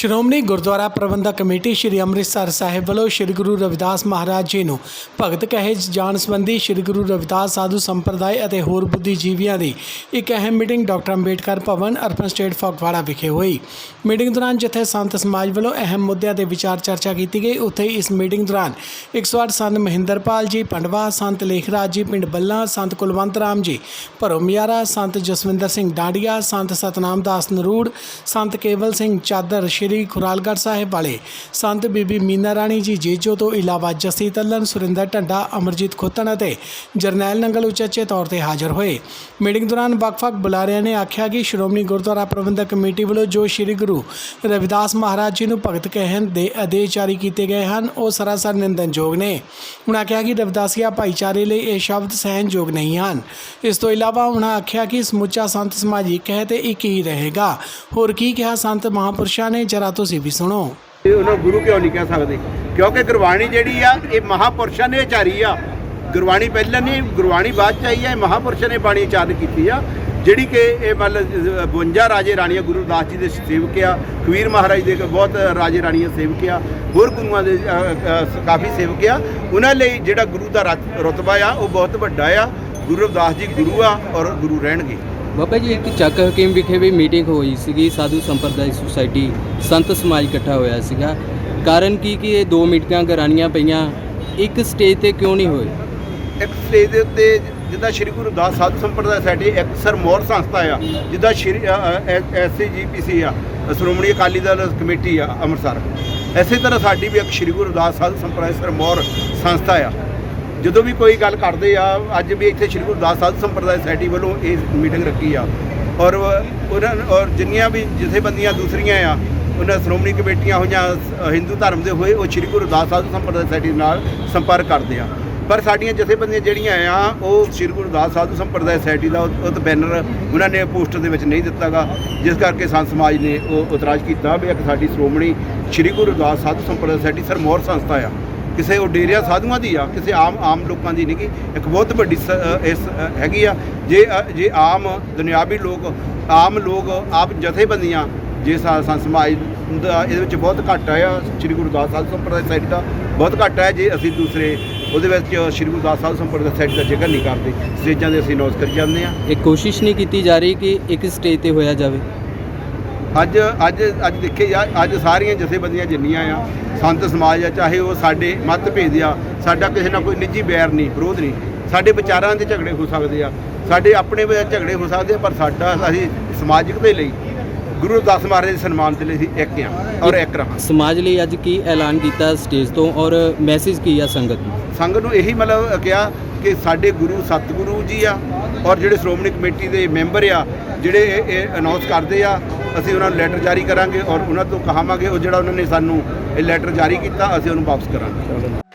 ਸ਼੍ਰੋਮਣੀ ਗੁਰਦੁਆਰਾ ਪ੍ਰਬੰਧਕ committee Sri Amritsar Sahib ਵੱਲੋਂ ਸ੍ਰੀ ਗੁਰੂ ਰਵਿਦਾਸ ਮਹਾਰਾਜ ਜੀ ਨੂੰ ਭਗਤ ਕਹੇ ਜਾਣ ਸੰਬੰਧੀ ਸ੍ਰੀ ਗੁਰੂ ਰਵਿਦਾਸ ਸਾਧੂ ਸੰਪਰਦਾਇ ਅਤੇ ਹੋਰ ਬੁੱਧੀਜੀਵੀਆਂ ਦੀ ਇੱਕ ਅਹਿਮ meeting doctor Ambedkar Bhawan urban estate Phagwara ਵਿਖੇ ਹੋਈ। ਮੀਟਿੰਗ ਦੌਰਾਨ ਜਿੱਥੇ ਸੰਤ ਸਮਾਜ ਵੱਲੋਂ ਅਹਿਮ ਮੁੱਦਿਆਂ ਤੇ ਵਿਚਾਰ ਚਰਚਾ ਕੀਤੀ ਗਈ, ਉੱਥੇ ਇਸ ਮੀਟਿੰਗ ਦੌਰਾਨ 108 ਸੰਤ ਮਹਿੰਦਰਪਾਲ ਜੀ, ਪੰਡਵਾ, ਸੰਤ ਲੇਖਰਾਜ ਜੀ, ਪਿੰਡ ਬੱਲਾ, ਸੰਤ ਕੁਲਵੰਤ ਰਾਮ ਜੀ, ਭਰੋ ਮਿਆਰਾ, ਸੰਤ ਜਸਵਿੰਦਰ ਸਿੰਘ ਡਾਂਡੀਆ, ਸੰਤ ਸਤਨਾਮ ਦਾਸ ਨਰੂੜ, ਸੰਤ ਕੇਵਲ ਸਿੰਘ ਚਾਦਰ ਸ਼੍ਰੀ ਸ਼੍ਰੀ ਖੁਰਾਲਗੜ੍ਹ ਸਾਹਿਬ ਵਾਲੇ ਸੰਤ ਬੀਬੀ ਮੀਨਾ ਰਾਣੀ ਜੀ ਜੇਜੋ ਤੋਂ ਇਲਾਵਾ ਜਸੀ ਤੱਲਨ ਸੁਰਿੰਦਰ ਢੰਡਾ, ਅਮਰਜੀਤ ਖੋਤਨ ਅਤੇ ਜਰਨੈਲ ਨੰਗਲ ਉਚੇਚੇ ਤੌਰ ਤੇ ਹਾਜ਼ਰ ਹੋਏ। ਮੀਟਿੰਗ ਦੌਰਾਨ ਵੱਖ-ਵੱਖ ਬੁਲਾਰਿਆਂ ਨੇ ਆਖਿਆ ਕਿ ਸ਼੍ਰੋਮਣੀ ਗੁਰਦੁਆਰਾ ਪ੍ਰਬੰਧਕ ਕਮੇਟੀ ਵੱਲੋਂ ਜੋ ਸ੍ਰੀ ਗੁਰੂ ਰਵਿਦਾਸ ਮਹਾਰਾਜ ਜੀ ਨੂੰ ਭਗਤ ਕਹਿਣ ਦੇ ਆਦੇਸ਼ ਜਾਰੀ ਕੀਤੇ ਗਏ ਹਨ, ਉਹ ਸਰਾਸਰ ਨਿੰਦਨਯੋਗ ਨੇ। ਉਨ੍ਹਾਂ ਕਿਹਾ ਕਿ ਰਵਿਦਾਸੀਆ ਭਾਈਚਾਰੇ ਲਈ ਇਹ ਸ਼ਬਦ ਸਹਿਣਯੋਗ ਨਹੀਂ ਹਨ। ਇਸ ਤੋਂ ਇਲਾਵਾ ਉਨ੍ਹਾਂ ਆਖਿਆ ਕਿ ਸਮੁੱਚਾ ਸੰਤ ਸਮਾਜ ਇੱਕ ਹੈ ਤੇ ਇੱਕ ਹੀ ਰਹੇਗਾ। ਹੋਰ ਕੀ ਕਿਹਾ ਸੰਤ ਮਹਾਪੁਰਸ਼ਾਂ ਨੇ ਜਰਾ ਤੁਸੀਂ ਵੀ ਸੁਣੋ। ਇਹ ਉਹਨਾਂ ਨੂੰ ਗੁਰੂ ਕਿਉਂ ਨਹੀਂ ਕਹਿ ਸਕਦੇ? ਕਿਉਂਕਿ ਗੁਰਬਾਣੀ ਜਿਹੜੀ ਆ, ਇਹ ਮਹਾਪੁਰਸ਼ਾਂ ਨੇ ਉਚਾਰੀ ਆ। ਗੁਰਬਾਣੀ ਪਹਿਲਾਂ ਨਹੀਂ, ਗੁਰਬਾਣੀ ਬਾਅਦ ਚ ਆਈ ਆ, ਇਹ ਮਹਾਪੁਰਸ਼ਾਂ ਨੇ ਬਾਣੀ ਉਚਾਰਨ ਕੀਤੀ ਆ। ਜਿਹੜੀ ਕਿ ਇਹ ਮਤਲਬ 52 ਰਾਜੇ ਰਾਣੀਆਂ ਗੁਰੂ ਦਾਸ ਜੀ ਦੇ ਸੇਵਕ ਆ, ਕਬੀਰ ਮਹਾਰਾਜ ਦੇ ਬਹੁਤ ਰਾਜੇ ਰਾਣੀਆਂ ਸੇਵਕ ਆ, ਹੋਰ ਗੁਰੂਆਂ ਦੇ ਕਾਫੀ ਸੇਵਕ ਆ। ਉਹਨਾਂ ਲਈ ਜਿਹੜਾ ਗੁਰੂ ਦਾ ਰਤ- ਰੁਤਬਾ ਆ, ਉਹ ਬਹੁਤ ਵੱਡਾ ਆ। ਗੁਰੂ ਰਵਿਦਾਸ ਜੀ ਗੁਰੂ ਆ ਔਰ ਗੁਰੂ ਰਹਿਣਗੇ। ਬਾਬਾ ਜੀ ਇੱਕ ਚੱਕ ਹਕੀਮ ਵਿਖੇ ਵੀ ਮੀਟਿੰਗ ਹੋਈ ਸੀਗੀ ਸਾਧੂ ਸੰਪਰਦਾਇ ਸੁਸਾਇਟੀ ਸੰਤ ਸਮਾਜ ਇਕੱਠਾ ਹੋਇਆ ਸੀਗਾ। ਕਾਰਨ ਕੀ ਕਿ ਇਹ ਦੋ ਮੀਟਿੰਗਾਂ ਕਰਾਣੀਆਂ ਪਈਆਂ ਇੱਕ ਸਟੇਜ ਤੇ ਕਿਉਂ ਨਹੀਂ ਹੋਏ? ਇੱਕ ਸਟੇਜ ਦੇ ਉੱਤੇ ਜਿੱਦਾਂ ਸ਼੍ਰੀ ਗੁਰੂ ਦਾਸ ਸਾਧ ਸੰਪਰਦਾ ਸਾਡੀ ਇੱਕ ਸਰਮੌਰ ਸੰਸਥਾ ਆ ਜਿੱਦਾਂ ਸ਼੍ਰੀ ਐਸਸੀਜੀਪੀਸੀ ਆ ਸ਼੍ਰੋਮਣੀ ਅਕਾਲੀ ਦਲ ਕਮੇਟੀ ਆ ਅੰਮ੍ਰਿਤਸਰ। ਐਸੇ ਤਰ੍ਹਾਂ ਸਾਡੀ ਵੀ ਇੱਕ ਸ਼੍ਰੀ ਗੁਰੂ ਦਾਸ ਸਾਧ ਸੰਪਰਦਾ ਸਰਮੌਰ ਸੰਸਥਾ ਆ। ਜਦੋਂ ਵੀ ਕੋਈ ਗੱਲ ਕਰਦੇ ਆ, ਅੱਜ ਵੀ ਇੱਥੇ ਸ਼੍ਰੀ ਗੁਰੂ ਦਾਸ ਸੰਪਰਦਾਇ ਸੋਸਾਇਟੀ ਵੱਲੋਂ ਇਹ ਮੀਟਿੰਗ ਰੱਖੀ ਆ। ਔਰ ਉਹਨਾਂ ਔਰ ਜਿੰਨੀਆਂ ਵੀ ਜਥੇਬੰਦੀਆਂ ਦੂਸਰੀਆਂ ਆ, ਉਹਨਾਂ ਸ਼੍ਰੋਮਣੀ ਕਮੇਟੀਆਂ ਹੋਈਆਂ ਸ- ਹਿੰਦੂ ਧਰਮ ਦੇ ਹੋਏ, ਉਹ ਸ਼੍ਰੀ ਗੁਰੂ ਸਾਹਿਬ ਸਾਧ ਸੰਪਰਦਾ ਸੋਸਾਇਟੀ ਨਾਲ ਸੰਪਰਕ ਕਰਦੇ ਆ। ਪਰ ਸਾਡੀਆਂ ਜਥੇਬੰਦੀਆਂ ਜਿਹੜੀਆਂ ਆ, ਉਹ ਸ਼੍ਰੀ ਗੁਰੂ ਦਾਸ ਸਾਧੂ ਸੰਪਰਦਾਇ ਸੋਸਾਇਟੀ ਦਾ ਉਹ ਤਾਂ ਬੈਨਰ ਉਹਨਾਂ ਨੇ ਪੋਸਟਰ ਦੇ ਵਿੱਚ ਨਹੀਂ ਦਿੱਤਾਗਾ, ਜਿਸ ਕਰਕੇ ਸੰਤ ਸਮਾਜ ਨੇ ਉਹ ਉਤਰਾਜ ਕੀਤਾ ਵੀ ਇੱਕ ਸਾਡੀ ਸ਼੍ਰੋਮਣੀ ਸ਼੍ਰੀ ਗੁਰੂ ਦਾਸ ਸਾਧੂ ਸੰਪਰਦਾਇ ਸੋਸਾਇਟੀ ਸਰਮੌਰ ਸੰਸਥਾ ਆ। ਕਿਸੇ ਉਹ ਸਾਧੂਆਂ ਦੀ ਆ, ਕਿਸੇ ਆਮ ਆਮ ਲੋਕਾਂ ਦੀ ਨਹੀਂ ਗੀ। ਇੱਕ ਬਹੁਤ ਵੱਡੀ ਸ- ਇਸ ਹੈਗੀ ਆ। ਜੇ ਜੇ ਆਮ ਦੁਨਿਆਵੀ ਲੋਕ, ਆਮ ਲੋਕ ਆਪ ਜਥੇਬੰਦੀਆਂ, ਜੇ ਸਾ- ਸੰਤ ਸਮਾਜ ਦਾ ਇਹਦੇ ਵਿੱਚ ਬਹੁਤ ਘੱਟ ਆ, ਸ੍ਰੀ ਗੁਰੂ ਦਾਸ ਸਾਧ ਸੰਪਰਦਾ ਸਾਈਡ ਦਾ ਬਹੁਤ ਘੱਟ ਆ ਜੇ ਅਸੀਂ ਦੂਸਰੇ, ਉਹਦੇ ਵਿੱਚ ਸ੍ਰੀ ਗੁਰੂ ਦਾਸ ਸਾਧ ਸੰਪਰਦਾ ਸਾਈਡ ਦਾ ਜ਼ਿਕਰ ਨਹੀਂ ਕਰਦੇ, ਸਟੇਜਾਂ ਦੇ ਅਸੀਂ ਨੋਟ ਕਰੀ ਜਾਂਦੇ ਆ। ਇਹ ਕੋਸ਼ਿਸ਼ ਨਹੀਂ ਕੀਤੀ ਜਾ ਰਹੀ ਕਿ ਇੱਕ ਸਟੇਜ ਤੇ ਹੋਇਆ ਜਾਵੇ। ਅੱਜ ਅੱਜ ਅੱਜ ਦੇਖੇ ਜਾ ਅੱਜ ਸਾਰੀਆਂ ਜਥੇਬੰਦੀਆਂ ਜਿੰਨੀਆਂ ਆ ਸੰਤ ਸਮਾਜ ਆ ਚਾਹੇ ਉਹ ਸਾਡੇ ਮਤਭੇਦ ਆ ਸਾਡਾ ਕਿਸੇ ਨਾਲ ਕੋਈ ਨਿੱਜੀ ਬੈਰ ਨਹੀਂ ਵਿਰੋਧ ਨਹੀਂ। ਸਾਡੇ ਵਿਚਾਰਾਂ ਦੇ ਝਗੜੇ ਹੋ ਸਕਦੇ ਆ ਸਾਡੇ ਆਪਣੇ ਵਿੱਚ ਝਗੜੇ ਹੋ ਸਕਦੇ ਆ ਪਰ ਸਾਡਾ ਅਸੀਂ ਸਮਾਜਿਕ ਦੇ ਲਈ ਗੁਰੂ ਰਵਿਦਾਸ ਮਹਾਰਾਜ ਦੇ ਸਨਮਾਨ ਦੇ ਲਈ ਅਸੀਂ ਇੱਕ ਆ ਔਰ ਇੱਕ ਰਹਾਂ ਸਮਾਜ ਲਈ ਅੱਜ ਕੀ ਐਲਾਨ ਕੀਤਾ ਸਟੇਜ ਤੋਂ ਔਰ ਮੈਸੇਜ ਕੀ ਆ ਸੰਗਤ ਨੂੰ? ਸੰਗਤ ਨੂੰ ਇਹੀ ਮਤਲਬ ਕਿਹਾ ਕਿ ਸਾਡੇ ਗੁਰੂ ਸਤਿਗੁਰੂ ਜੀ ਆ ਔਰ ਜਿਹੜੇ ਸ਼੍ਰੋਮਣੀ ਕਮੇਟੀ ਦੇ ਮੈਂਬਰ ਆ, ਜਿਹੜੇ ਇਹ- ਇਹ ਅਨਾਉਂਸ ਕਰਦੇ ਆ, ਅਸੀਂ ਉਹਨਾਂ ਨੂੰ ਲੈਟਰ ਜਾਰੀ ਕਰਾਂਗੇ ਔਰ ਉਹਨਾਂ ਤੋਂ ਕਹਾਵਾਂਗੇ, ਉਹ ਜਿਹੜਾ ਉਹਨਾਂ ਨੇ ਸਾਨੂੰ ਇਹ ਲੈਟਰ ਜਾਰੀ ਕੀਤਾ, ਅਸੀਂ ਉਹਨੂੰ ਵਾਪਸ ਕਰਾਂਗੇ।